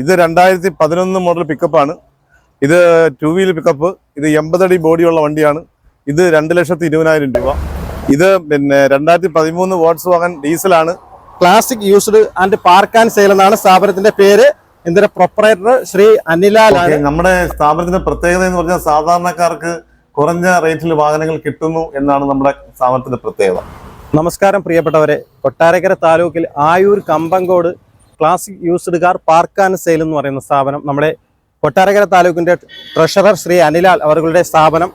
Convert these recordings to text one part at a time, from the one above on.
ഇത് രണ്ടായിരത്തി പതിനൊന്ന് മോഡൽ പിക്കപ്പാണ് ഇത് ടു വീലർ പിക്കപ്പ് ഇത് എൺപതടി ബോഡിയുള്ള വണ്ടിയാണ്. ഇത് രണ്ട് ലക്ഷത്തി ഇരുപതിനായിരം രൂപ. ഇത് പിന്നെ രണ്ടായിരത്തി പതിമൂന്ന് വോട്ട്സ് വാങ്ങാൻ ഡീസലാണ് classic used and park and sale എന്നാണ് സ്ഥാപനത്തിന്റെ പേര്. ഇതിന്റെ പ്രൊപ്പറേറ്റർ ശ്രീ അനിലാൽ നമ്മുടെ സ്ഥാപനത്തിന്റെ പ്രത്യേകത എന്ന് പറഞ്ഞാൽ സാധാരണക്കാർക്ക് കുറഞ്ഞ റേറ്റിൽ വാഹനങ്ങൾ കിട്ടുന്നു എന്നാണ് നമ്മുടെ സ്ഥാപനത്തിന്റെ പ്രത്യേകത. നമസ്കാരം പ്രിയപ്പെട്ടവരെ. കൊട്ടാരക്കര താലൂക്കിൽ Ayur Kampankode classic used car park and sale എന്ന് പറയുന്ന സ്ഥാപനം. നമ്മുടെ കൊട്ടാരക്കര താലൂക്കിന്റെ ട്രഷറർ ശ്രീ അനിലാൽ അവരുടെ സ്ഥാപനം.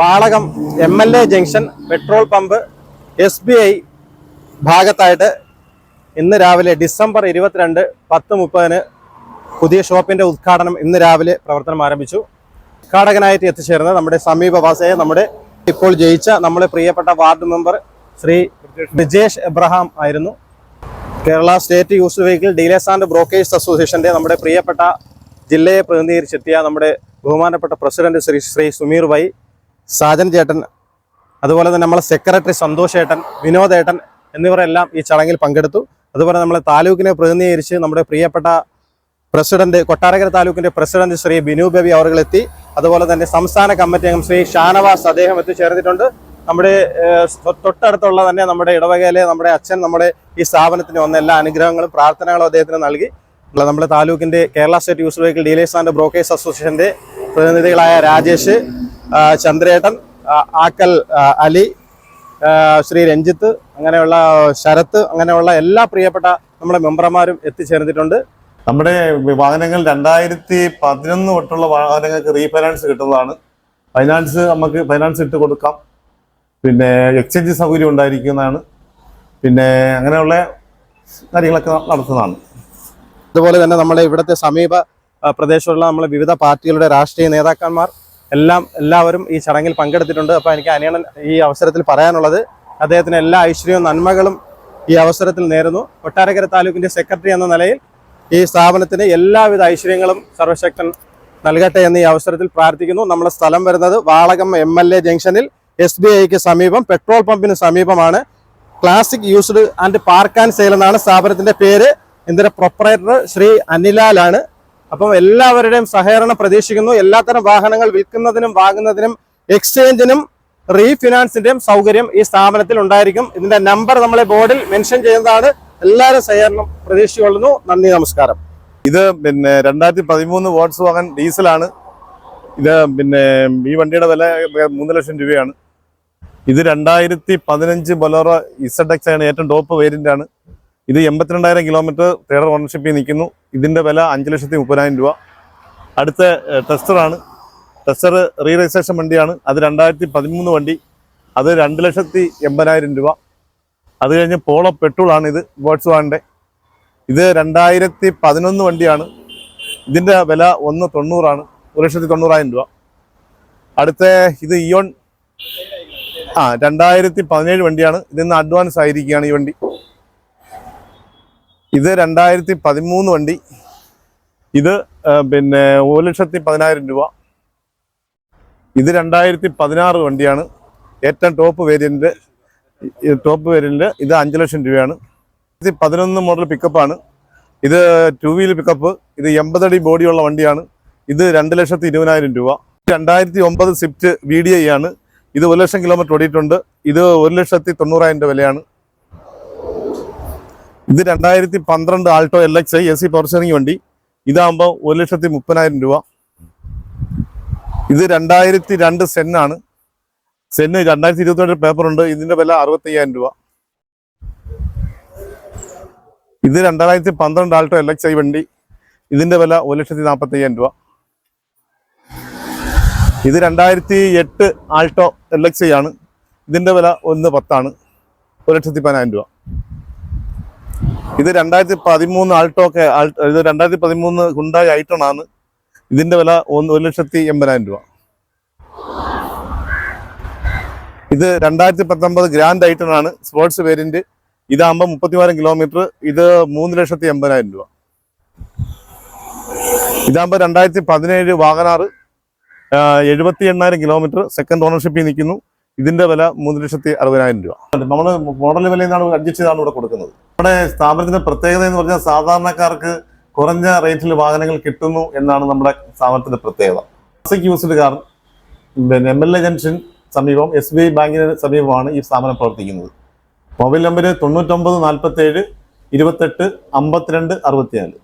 Valakom M L A junction petrol pump S B I ഭാഗത്തായിട്ട് ഇന്ന് രാവിലെ ഡിസംബർ ഇരുപത്തിരണ്ട് പത്ത് മുപ്പതിന് പുതിയ ഷോപ്പിന്റെ ഉദ്ഘാടനം ഇന്ന് രാവിലെ പ്രവർത്തനം ആരംഭിച്ചു. ഉദ്ഘാടകനായിട്ട് എത്തിച്ചേർന്നത് നമ്മുടെ സമീപവാസിയായ നമ്മുടെ ഇപ്പോൾ ജയിച്ച നമ്മുടെ പ്രിയപ്പെട്ട ward member Shri Brijesh Abraham ആയിരുന്നു. Kerala state used vehicle dealers and brokers അസോസിയേഷന്റെ നമ്മുടെ പ്രിയപ്പെട്ട ജില്ലയെ പ്രതിനിധീകരിച്ചെത്തിയ നമ്മുടെ ബഹുമാനപ്പെട്ട പ്രസിഡന്റ് ശ്രീ ശ്രീ സുമീർ വൈ സാജൻ ചേട്ടൻ അതുപോലെ തന്നെ നമ്മളെ സെക്രട്ടറി സന്തോഷ് ഏട്ടൻ വിനോദ് ഏട്ടൻ എന്നിവരെല്ലാം ഈ ചടങ്ങിൽ പങ്കെടുത്തു. അതുപോലെ നമ്മളെ താലൂക്കിനെ പ്രതിനിധീകരിച്ച് നമ്മുടെ പ്രിയപ്പെട്ട പ്രസിഡന്റ് കൊട്ടാരക്കര താലൂക്കിന്റെ പ്രസിഡന്റ് ശ്രീ ബിനു ബേബി അവർ എത്തി അതുപോലെ തന്നെ സംസ്ഥാന കമ്മിറ്റി അംഗം ശ്രീ ഷാനവാസ് അദ്ദേഹം എത്തിച്ചേർന്നിട്ടുണ്ട്. നമ്മുടെ തൊട്ടടുത്തുള്ള തന്നെ നമ്മുടെ ഇടവകയിലെ നമ്മുടെ അച്ഛൻ നമ്മുടെ ഈ സ്ഥാപനത്തിന് വന്ന എല്ലാ അനുഗ്രഹങ്ങളും പ്രാർത്ഥനകളും അദ്ദേഹത്തിന് നൽകി. നമ്മുടെ താലൂക്കിന്റെ Kerala state use vehicle dealers and brokers അസോസിയേഷന്റെ പ്രതിനിധികളായ രാജേഷ് ചന്ദ്രേട്ടൻ ആക്കൽ അലി ശ്രീ രഞ്ജിത്ത് അങ്ങനെയുള്ള ശരത്ത് അങ്ങനെയുള്ള എല്ലാ പ്രിയപ്പെട്ട നമ്മുടെ മെമ്പർമാരും എത്തിച്ചേർന്നിട്ടുണ്ട്. നമ്മുടെ വാഹനങ്ങൾ രണ്ടായിരത്തി പതിനൊന്ന് തൊട്ടുള്ള വാഹനങ്ങൾക്ക് റീഫൈനാൻസ് കിട്ടുന്നതാണ്. ഫൈനാൻസ് നമുക്ക് ഫൈനാൻസ് ഇട്ട് കൊടുക്കാം. പിന്നെ എക്സ്ചേഞ്ച് സൗകര്യം ഉണ്ടായിരിക്കുന്നതാണ്. പിന്നെ അങ്ങനെയുള്ള കാര്യങ്ങളൊക്കെ നടത്തുന്നതാണ്. അതുപോലെ തന്നെ നമ്മുടെ ഇവിടുത്തെ സമീപ പ്രദേശമുള്ള നമ്മളെ വിവിധ പാർട്ടികളുടെ രാഷ്ട്രീയ നേതാക്കന്മാർ എല്ലാം എല്ലാവരും ഈ ചടങ്ങിൽ പങ്കെടുത്തിട്ടുണ്ട്. അപ്പോൾ എനിക്ക് അനിയണൻ ഈ അവസരത്തിൽ പറയാനുള്ളത് അദ്ദേഹത്തിന് എല്ലാ ഐശ്വര്യവും നന്മകളും ഈ അവസരത്തിൽ നേരുന്നു. കൊട്ടാരക്കര താലൂക്കിന്റെ സെക്രട്ടറി എന്ന നിലയിൽ ഈ സ്ഥാപനത്തിന് എല്ലാവിധ ഐശ്വര്യങ്ങളും സർവശക്തൻ നൽകട്ടെ എന്ന് ഈ അവസരത്തിൽ പ്രാർത്ഥിക്കുന്നു. നമ്മുടെ സ്ഥലം വരുന്നത് വാളകം എം ജംഗ്ഷനിൽ എസ് ബി ഐക്ക് സമീപം പെട്രോൾ പമ്പിന് സമീപമാണ്. Classic used and park and sale എന്നാണ് സ്ഥാപനത്തിന്റെ പേര്. ഇതിന്റെ പ്രൊപ്പറേറ്റർ ശ്രീ അനിലാലാണ്. അപ്പം എല്ലാവരുടെയും സഹകരണം പ്രതീക്ഷിക്കുന്നു. എല്ലാത്തരം വാഹനങ്ങൾ വിൽക്കുന്നതിനും വാങ്ങുന്നതിനും എക്സ്ചേഞ്ചിനും റീഫിനാൻസിന്റെയും സൗകര്യം ഈ സ്ഥാപനത്തിൽ ഉണ്ടായിരിക്കും. ഇതിന്റെ നമ്പർ നമ്മളെ ബോർഡിൽ മെൻഷൻ ചെയ്യുന്നതാണ്. എല്ലാവരും സഹകരണം പ്രതീക്ഷിച്ചുകൊള്ളുന്നു. നന്ദി നമസ്കാരം. ഇത് പിന്നെ രണ്ടായിരത്തി പതിമൂന്ന് വോട്ട്സ് വാങ്ങാൻ ഡീസലാണ്. ഇത് പിന്നെ ഈ വണ്ടിയുടെ വില മൂന്ന് ലക്ഷം രൂപയാണ്. ഇത് രണ്ടായിരത്തി പതിനഞ്ച് ബൊലോറ ഇസഡെക്സ് ആണ് ഏറ്റവും ടോപ്പ് വേരിയന്റ് ആണ്. ഇത് എൺപത്തിരണ്ടായിരം കിലോമീറ്റർ തേർഡ് ഓണർഷിപ്പിൽ നിൽക്കുന്നു. ഇതിന്റെ വില അഞ്ച് ലക്ഷത്തി മുപ്പതിനായിരം രൂപ. അടുത്ത ടെസ്റ്ററാണ് ടെസ്റ്റർ റീ രജിസ്ട്രേഷൻ വണ്ടിയാണ്. അത് രണ്ടായിരത്തി പതിമൂന്ന് വണ്ടി. അത് രണ്ട് ലക്ഷത്തി എൺപതിനായിരം രൂപ. അത് കഴിഞ്ഞ് പോളോ പെട്രോൾ ആണ് ഇത് ബോട്ട്സ് വാന്റെ ഇത് രണ്ടായിരത്തി പതിനൊന്ന് വണ്ടിയാണ്. ഇതിന്റെ വില ഒന്ന് തൊണ്ണൂറാണ്. ഒരു ലക്ഷത്തി തൊണ്ണൂറായിരം രൂപ. അടുത്ത ഇത് ഇയോൺ ആ രണ്ടായിരത്തി പതിനേഴ് വണ്ടിയാണ് ഇതിന്ന് അഡ്വാൻസ് ആയിരിക്കുകയാണ് ഈ വണ്ടി. ഇത് രണ്ടായിരത്തി പതിമൂന്ന് വണ്ടി. ഇത് പിന്നെ ഒരു ലക്ഷത്തി പതിനായിരം രൂപ. ഇത് രണ്ടായിരത്തി പതിനാറ് വണ്ടിയാണ്. ഏറ്റവും ടോപ്പ് വേരിയന്റ് ടോപ്പ് വേരിയന്റ് ഇത് അഞ്ച് ലക്ഷം രൂപയാണ്. ഇത് പതിനൊന്ന് മോഡൽ പിക്കപ്പാണ് ഇത് ടു വീലർ പിക്കപ്പ് ഇത് എൺപതടി ബോഡിയുള്ള വണ്ടിയാണ്. ഇത് രണ്ട് ലക്ഷത്തി ഇരുപതിനായിരം രൂപ. രണ്ടായിരത്തി ഒമ്പത് സ്വിഫ്റ്റ് വി ഡി ഐ ആണ്. ഇത് ഒരു ലക്ഷം കിലോമീറ്റർ ഓടിയിട്ടുണ്ട്. ഇത് ഒരു ലക്ഷത്തി തൊണ്ണൂറായിരം രൂപ വിലയാണ്. ഇത് രണ്ടായിരത്തി പന്ത്രണ്ട് Alto L X I S C power steering വണ്ടി. ഇതാകുമ്പോൾ ഒരു ലക്ഷത്തി മുപ്പതിനായിരം രൂപ. ഇത് രണ്ടായിരത്തി രണ്ട് സെന്നാണ് സെന്ന് രണ്ടായിരത്തി ഇരുപത്തി പേപ്പർ ഉണ്ട്. ഇതിന്റെ വില അറുപത്തയ്യായിരം രൂപ. ഇത് രണ്ടായിരത്തി പന്ത്രണ്ട് ആൾട്ടോ എൽ എക്സ് ഐ വണ്ടി. ഇതിന്റെ വില ഒരു ലക്ഷത്തി നാൽപ്പത്തി അയ്യായിരം രൂപ. ഇത് രണ്ടായിരത്തി എട്ട് ആൾട്ടോ എൽ എക്സ് ആണ്. ഇതിന്റെ വില ഒന്ന് പത്താണ്. ഒരു ലക്ഷത്തി പതിനായിരം രൂപ. ഇത് രണ്ടായിരത്തി പതിമൂന്ന് ആൾട്ടോ ഒക്കെ ഇത് രണ്ടായിരത്തി പതിമൂന്ന് ഹുണ്ടായി ഐറ്റോൺ ആണ്. ഇതിന്റെ വില ഒന്ന് ഒരു ലക്ഷത്തി എൺപതിനായിരം രൂപ. ഇത് രണ്ടായിരത്തി പത്തൊമ്പത് ഗ്രാൻഡ് ഐട്ടൺ ആണ്. സ്പോർട്സ് വേരിയന്റ് ഇതാകുമ്പോൾ മുപ്പത്തിമൂവായിരം കിലോമീറ്റർ ഇത് മൂന്ന് ലക്ഷത്തി എൺപതിനായിരം രൂപ. ഇതാകുമ്പോൾ രണ്ടായിരത്തി പതിനേഴ് വാഗനാറ് എഴുപത്തി എണ്ണായിരം കിലോമീറ്റർ സെക്കൻഡ് ഓണർഷിപ്പിൽ നിൽക്കുന്നു. ഇതിന്റെ വില മൂന്ന് ലക്ഷത്തി അറുപതിനായിരം രൂപ. നമ്മൾ മോഡൽ വിലയിൽ അഡ്ജസ്റ്റ് ചെയ്താണ് ഇവിടെ കൊടുക്കുന്നത്. നമ്മുടെ സ്ഥാപനത്തിന്റെ പ്രത്യേകത എന്ന് പറഞ്ഞാൽ സാധാരണക്കാർക്ക് കുറഞ്ഞ റേറ്റിൽ വാഹനങ്ങൾ കിട്ടുന്നു എന്നാണ് നമ്മുടെ സ്ഥാപനത്തിന്റെ പ്രത്യേകത. ക്ലാസിക് യൂസ്ഡ് കാർ പിന്നെ എം എൽ എ ജംഗ്ഷൻ സമീപം എസ് ബി ഐ ബാങ്കിന് സമീപമാണ് ഈ സ്ഥാപനം പ്രവർത്തിക്കുന്നത്. മൊബൈൽ നമ്പർ തൊണ്ണൂറ്റൊമ്പത് നാൽപ്പത്തേഴ് ഇരുപത്തെട്ട് അമ്പത്തിരണ്ട് അറുപത്തിനാല്.